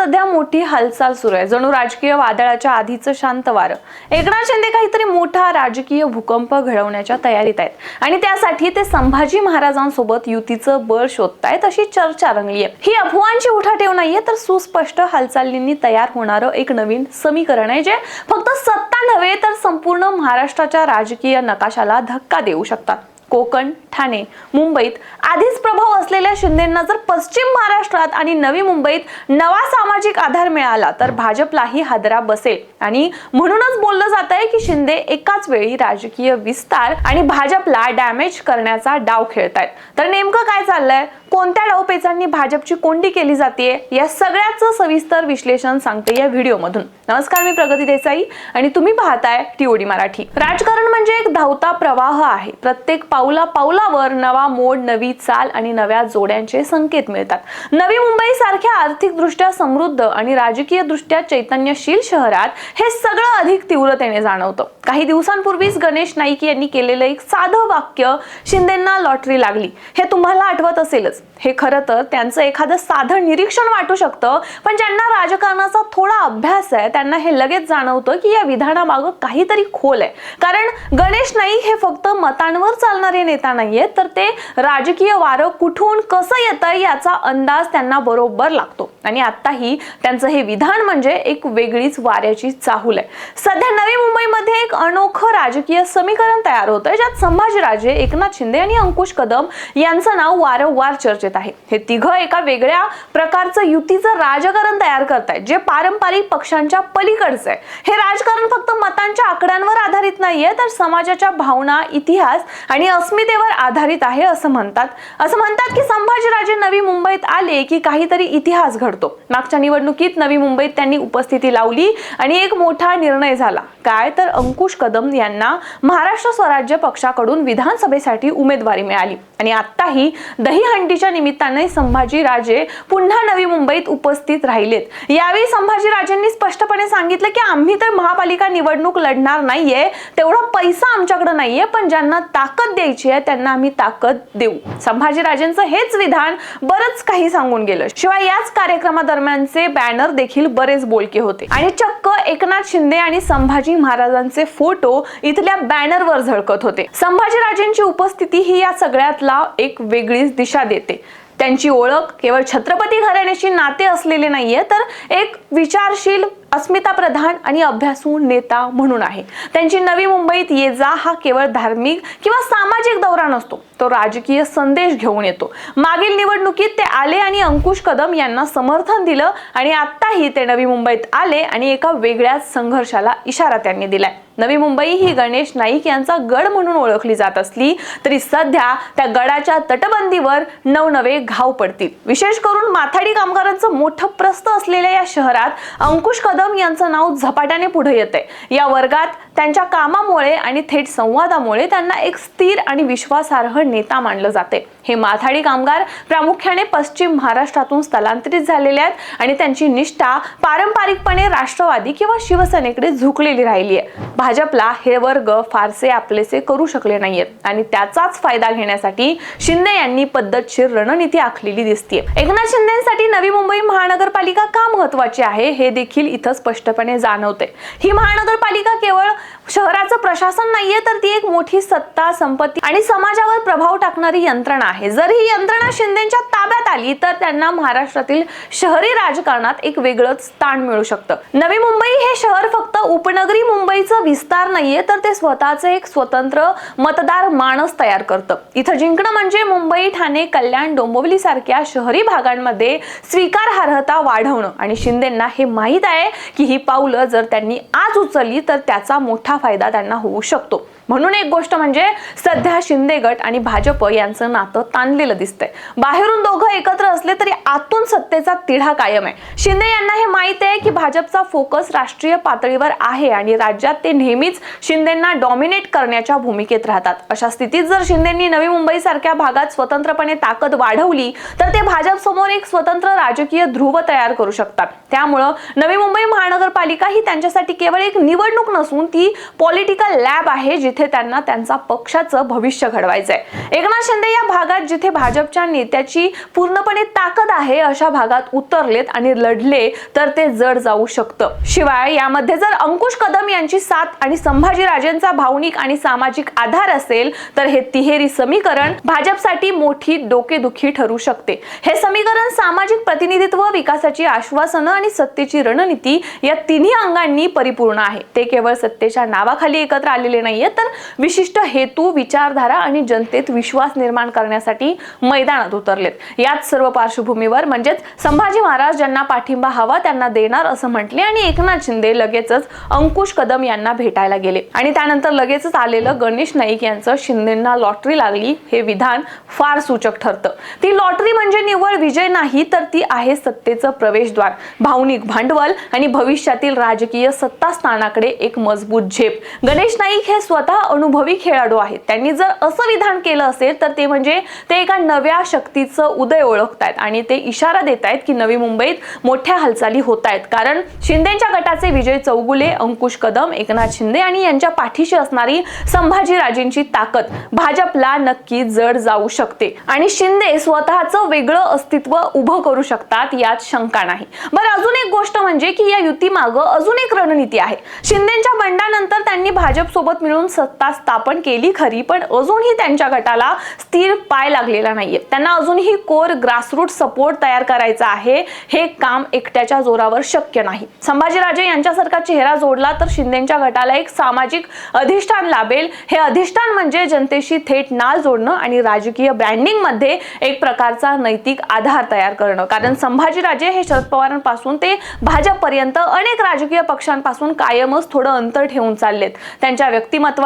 सध्या मोठी हालचाल सुरू आहे. जणू राजकीय वादळाच्या आधीचं शांत वारं. एकनाथ शिंदे काहीतरी मोठा राजकीय भूकंप घडवण्याच्या तयारीत आहेत. आणि त्यासाठी ते संभाजी महाराजांसोबत युतीचं बळ शोधतायत अशी चर्चा रंगली आहे ही अफवांची उठाठेव नाहीये तर सुस्पष्ट हालचालींनी तयार होणारं एक नवीन समीकरण आहे जे फक्त सत्ता नव्हे तर संपूर्ण महाराष्ट्राच्या राजकीय नकाशाला धक्का देऊ शकतात. कोकण ठाणे मुंबईत आधीच प्रभाव असलेल्या शिंदेंना जर पश्चिम महाराष्ट्रात आणि नवी मुंबईत नवा सामाजिक आधार मिळाला तर भाजपलाही हादरा बसेल. आणि म्हणूनच बोललं जात आहे की शिंदे एकाच वेळी राजकीय विस्तार आणि भाजपला डॅमेज करण्याचा डाव खेळतायत. तर नेमकं काय चाललंय? कोणत्या डावपेचांनी भाजपची कोंडी केली जाते या सगळ्याचं सविस्तर विश्लेषण सांगते या व्हिडिओमधून. नमस्कार मी प्रगती देसाई आणि तुम्ही पाहताय टीओडी मराठी. राजकारण म्हणजे एक धावता प्रवाह आहे. प्रत्येक पावला पावलावर नवा मोड नवी चाल आणि नव्या जोड्यांचे संकेत मिळतात. नवी मुंबई सारख्या आर्थिकदृष्ट्या समृद्ध आणि राजकीय दृष्ट्या चैतन्यशील शहरात हे सगळं अधिक तीव्रतेने जाणवतं. काही दिवसांपूर्वीच गणेश नाईक यांनी केलेलं एक साधं वाक्य शिंदेंना लॉटरी लागली. हे तुम्हाला आठवत असेलच. हे खरं तर त्यांचं एखादं साधं निरीक्षण वाटू शकतं पण ज्यांना राजकारणाचा थोडा अभ्यास आहे त्यांना हे लगेच जाणवतं की या विधानामागं काहीतरी खोल आहे. कारण गणेश नाईक हे फक्त मतांवर चालणारे नेता नाहीयेत तर ते राजकीय वारं कुठून कसं येतं याचा अंदाज त्यांना बरोबर लागतो. आणि आत्ताही त्यांचं हे विधान म्हणजे एक वेगळीच वाऱ्याची चाहूल आहे. सध्या नवी मुंबईमध्ये एक अनोखं राजकीय समीकरण तयार होतंय ज्यात संभाजीराजे एकनाथ शिंदे आणि अंकुश कदम यांचं नाव वारंवार चर्चेत आहे. हे तिघं एका वेगळ्या प्रकारचं युतीचं राजकारण तयार करतायत जे पारंपरिक पक्षांच्या पलीकडचं आहे. हे राजकारण फक्त मतांच्या आकड्यांवर आधारित नाहीये तर समाजाच्या भावना इतिहास आणि अस्मितेवर आधारित आहे असं म्हणतात. असं म्हणतात की संभाजीराजे नवी मुंबईत आले की काहीतरी इतिहास घडतो. मागच्या निवडणुकीत नवी मुंबईत त्यांनी उपस्थिती लावली आणि एक मोठा निर्णय झाला. काय तर अंकुश कदम यांना महाराष्ट्र स्वराज्य पक्षाकडून विधानसभेसाठी उमेदवारी मिळाली. आणि आत्ताही दहीहंडीच्या निमित्ताने संभाजीराजे पुन्हा नवी मुंबईत उपस्थित राहिलेत. यावेळी संभाजीराजेंनी स्पष्टपणे सांगितलं की आम्ही तर महापालिका निवडणूक लढणार नाहीये तेवढा पैसा आमच्याकडे नाहीये पण ज्यांना ताकद द्यायची आहे त्यांना आम्ही ताकद देऊ. संभाजीराजेंचं हेच विधान बरंच काही सांगून गेलं. शिवाय याच कार्यक्रमादरम्यानचे बॅनर देखील बरेच बोलके होते. आणि चक्क एकनाथ शिंदे आणि संभाजी महाराजांचे फोटो इथल्या बॅनरवर झळकत होते. संभाजीराजेंची उपस्थिती ही या सगळ्यातला एक वेगळीच दिशा देते. त्यांची ओळख केवळ छत्रपती घराण्याशी नाते असलेले नाहीये तर एक विचारशील अस्मिता प्रधान आणि अभ्यासू नेता म्हणून आहे. त्यांची नवी मुंबईत ये जा हा केवळ धार्मिक किंवा सामाजिक दौरा नसतो तो राजकीय संदेश घेऊन येतो. मागील निवडणुकीत ते आले आणि अंकुश कदम यांना समर्थन दिलं आणि आत्ताही ते नवी मुंबईत आले आणि एका वेगळ्याच संघर्षाला इशारा त्यांनी दिलाय. नवी मुंबई ही गणेश नाईक यांचा गड म्हणून ओळखली जात असली तरी सध्या त्या गडाच्या तटबंदीवर नवनवे घाव पडतील. विशेष करून माथाडी कामगारांचं मोठं प्रस्त असलेल्या या शहरात अंकुश कदम यांचं नाव झपाट्याने पुढे येते. या वर्गात त्यांच्या कामामुळे आणि थेट संवादामुळे त्यांना एक स्थिर आणि विश्वासार्ह नेता मानलं जाते. हे माथाडी कामगार प्रामुख्याने पश्चिम महाराष्ट्रातून स्थलांतरित झालेले आहेत आणि त्यांची निष्ठा पारंपरिकपणे राष्ट्रवादी किंवा शिवसेनेकडे झुकलेली राहिली आहे. भाजपला हे वर्ग फारसे आपलेसे करू शकले नाहीयेत आणि त्याचाच फायदा घेण्यासाठी शिंदे यांनी पद्धतशीर रणनीती आखलेली दिसते एकनाथ शिंदेसाठी नवी मुंबई महानगरपालिका का महत्वाची आहे हे देखील इथं स्पष्टपणे जाणवते ही महानगरपालिका केवळ शहराचं प्रशासन नाहीये तर ती एक मोठी सत्ता संपत्ती आणि समाजावर प्रभाव टाकणारी यंत्रणा आहे. जर ही यंत्रणा शिंदेच्या ताब्यात आली तर त्यांना महाराष्ट्रातील शहरी राजकारणात एक वेगळंच स्थान मिळू शकतं. नवी मुंबई हे शहर फक्त उपनगरी मुंबईचं विस्तार नाहीये तर ते स्वतःचं एक स्वतंत्र मतदार माणस तयार करतं. इथं जिंकणं म्हणजे मुंबई ठाणे कल्याण डोंबिवली सारख्या शहरी भागांमध्ये स्वीकारार्हता वाढवणं. आणि शिंदेना हे माहीत आहे की ही पावलं जर त्यांनी आज उचलली तर त्याचा मोठा फायदा त्यांना होऊ शकतो. म्हणून एक गोष्ट म्हणजे सध्या शिंदे गट आणि भाजप यांचं नातं ताणलेलं दिसतंय. बाहेरून दोघं एकत्र असले तरी आतून सत्तेचा तिढा कायम आहे. शिंदे यांना हे माहीत आहे की भाजपचा फोकस राष्ट्रीय पातळीवर आहे आणि राज्यात ते नेहमीच शिंदेना डॉमिनेट करण्याच्या भूमिकेत राहतात. अशा स्थितीत जर शिंदेंनी नवी मुंबई सारख्या भागात स्वतंत्रपणे ताकद वाढवली तर ते भाजप समोर एक स्वतंत्र राजकीय ध्रुव तयार करू शकतात. त्यामुळं नवी मुंबई महानगरपालिका ही त्यांच्यासाठी केवळ एक निवडणूक नसून ती पॉलिटिकल लॅब आहे जिथे जिथे त्यांना त्यांचा पक्षाचं भविष्य घडवायचंय. एकनाथ शिंदे या भागात जिथे भाजपच्या नेत्याची पूर्णपणे ताकद आहे अशा भागात उतरलेत आणि लढले तर ते जड जाऊ शकतं. शिवाय यामध्ये जर अंकुश कदम यांची साथ आणि संभाजीराजेंचा भावनिक आणि सामाजिक आधार असेल तर हे तिहेरी समीकरण भाजपसाठी मोठी डोकेदुखी ठरू शकते. हे समीकरण सामाजिक प्रतिनिधित्व विकासाची आश्वासनं आणि सत्तेची रणनीती या तिन्ही अंगांनी परिपूर्ण आहे. ते केवळ सत्तेच्या नावाखाली एकत्र आलेले नाहीये तर विशिष्ट हेतू विचारधारा आणि जनतेत विश्वास निर्माण करण्यासाठी मैदानात उतरलेत. याच सर्व पार्श्वभूमीवर म्हणजेच संभाजी महाराज ज्यांना पाठिंबा हवा त्यांना देणार असं म्हटले आणि एकनाथ शिंदे लगेचच अंकुश कदम यांना भेटायला गेले. आणि त्यानंतर लगेचच आलेलं गणेश नाईक यांचं शिंदेना लॉटरी लागली हे विधान फार सूचक ठरतं. ती लॉटरी म्हणजे निव्वळ विजय नाही तर ती आहे सत्तेचं प्रवेशद्वार. भावनिक भांडवल आणि भविष्यातील राजकीय सत्ता स्थानाकडे एक मजबूत झेप. गणेश नाईक हे स्वतः अनुभवी खेळाडू आहेत. त्यांनी जर असं विधान केलं असेल तर ते म्हणजे ते एका नव्या शक्तीचं उदय ओळखतायत आणि ते इशारा देत आहेत की नवी मुंबईत मोठ्या हालचाली होत आहेत कारण शिंदेच्या गटाचे विजय चौगुले अंकुश कदम एकनाथ शिंदे आणि यांच्या पाठीशी असणारी संभाजीराजेंची ताकद भाजपला नक्की जड जाऊ शकते. आणि शिंदे स्वतःचं वेगळं अस्तित्व उभं करू शकतात यात शंका नाही. बरं अजून एक गोष्ट म्हणजे की या युती मागं अजून एक रणनीती आहे. शिंदेच्या बंडानंतर त्यांनी भाजप सोबत मिळून सत्ता स्थापन केली खरी पण अजूनही त्यांच्या गटाला स्थिर पाय लागलेला नाहीये. त्यांना अजूनही कोर ग्रासरूट सपोर्ट तयार करायचा आहे. हे काम एकट्याच्या जोरावर शक्य नाही. संभाजीराजे यांच्यासारखा चेहरा जोडला तर शिंदेच्या गटाला एक सामाजिक अधिष्ठान लाभेल. हे अधिष्ठान म्हणजे जनतेशी थेट नाळ जोडणं आणि राजकीय ब्रँडिंगमध्ये एक प्रकारचा नैतिक आधार तयार करणं. कारण संभाजीराजे हे शरद पवारांपासून ते भाजपपर्यंत अनेक राजकीय पक्षांपासून कायमच थोडं अंतर ठेवून चाललेत. त्यांच्या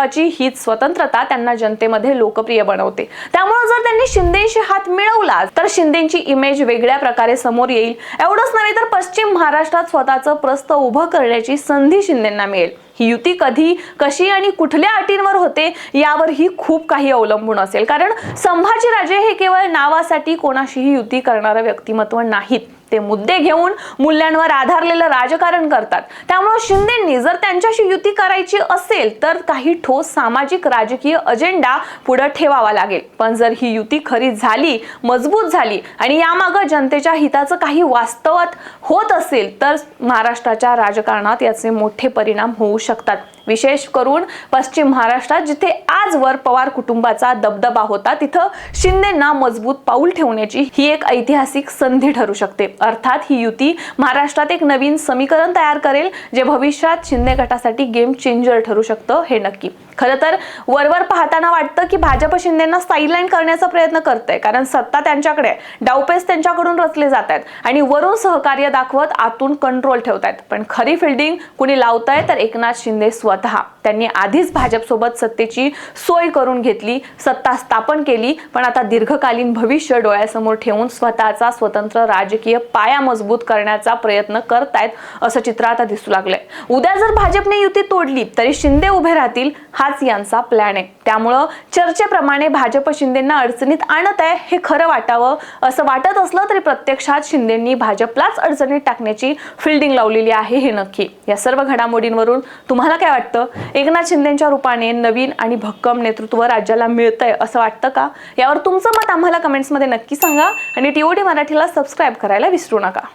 महत्वाची हीच स्वतंत्रता त्यांना जनतेमध्ये लोकप्रिय बनवते. त्यामुळे जर त्यांनी शिंदेशी हात मिळवला तर शिंदेची इमेज वेगळ्या प्रकारे समोर येईल. एवढंच नव्हे तर पश्चिम महाराष्ट्रात स्वतःचं प्रस्त उभं करण्याची संधी शिंदेना मिळेल. ही युती कधी कशी आणि कुठल्या अटींवर होते यावर ही खूप काही अवलंबून असेल. कारण संभाजीराजे हे केवळ नावासाठी कोणाशीही युती करणारं व्यक्तिमत्व नाहीत. ते मुद्दे घेऊन मूल्यांवर आधारलेलं राजकारण करतात. त्यामुळे शिंदेंनी जर त्यांच्याशी युती करायची असेल तर काही ठोस सामाजिक राजकीय अजेंडा पुढे ठेवावा लागेल. पण जर ही युती खरी झाली मजबूत झाली आणि यामागं जनतेच्या हिताचं काही वास्तवात होत असेल तर महाराष्ट्राच्या राजकारणात याचे मोठे परिणाम होऊ शकतात. विशेष करून पश्चिम महाराष्ट्रात जिथे आजवर पवार कुटुंबाचा दबदबा होता तिथं शिंदेना मजबूत पाऊल ठेवण्याची ही एक ऐतिहासिक संधी ठरू शकते. अर्थात ही युती महाराष्ट्रात एक नवीन समीकरण तयार करेल जे भविष्यात शिंदे गटासाठी गेम चेंजर ठरू शकतं हे नक्की. खरं तर वरवर पाहताना वाटतं की भाजप शिंदेना साईडलाईन करण्याचा प्रयत्न करतंय. कारण सत्ता त्यांच्याकडे आहे. डावपेच त्यांच्याकडून रचले जात आहेत. आणि वरून सहकार्य दाखवत आतून कंट्रोल ठेवतायत पण खरी फिल्डिंग कुणी लावताय तर एकनाथ शिंदे स्वतः. त्यांनी आधीच भाजपसोबत सत्तेची सोय करून घेतली सत्ता स्थापन केली पण आता दीर्घकालीन भविष्य डोळ्यासमोर ठेवून स्वतःचा स्वतंत्र राजकीय पाया मजबूत करण्याचा प्रयत्न करतायत असं चित्र आता दिसू लागलंय. उद्या जर भाजपने युती तोडली तरी शिंदे उभे राहतील हा हाच यांचा प्लॅन आहे. त्यामुळं चर्चेप्रमाणे भाजप शिंदेंना अडचणीत आणत आहे हे खरं वाटावं असं वाटत असलं तरी प्रत्यक्षात शिंदेंनी भाजपलाच अडचणीत टाकण्याची फिल्डिंग लावलेली आहे हे नक्की. या सर्व घडामोडींवरून तुम्हाला काय वाटतं? एकनाथ शिंदेच्या रूपाने नवीन आणि भक्कम नेतृत्व राज्याला मिळतंय असं वाटतं का? यावर तुमचं मत आम्हाला कमेंट्समध्ये नक्की सांगा आणि टीओडी मराठीला सबस्क्राईब करायला विसरू नका.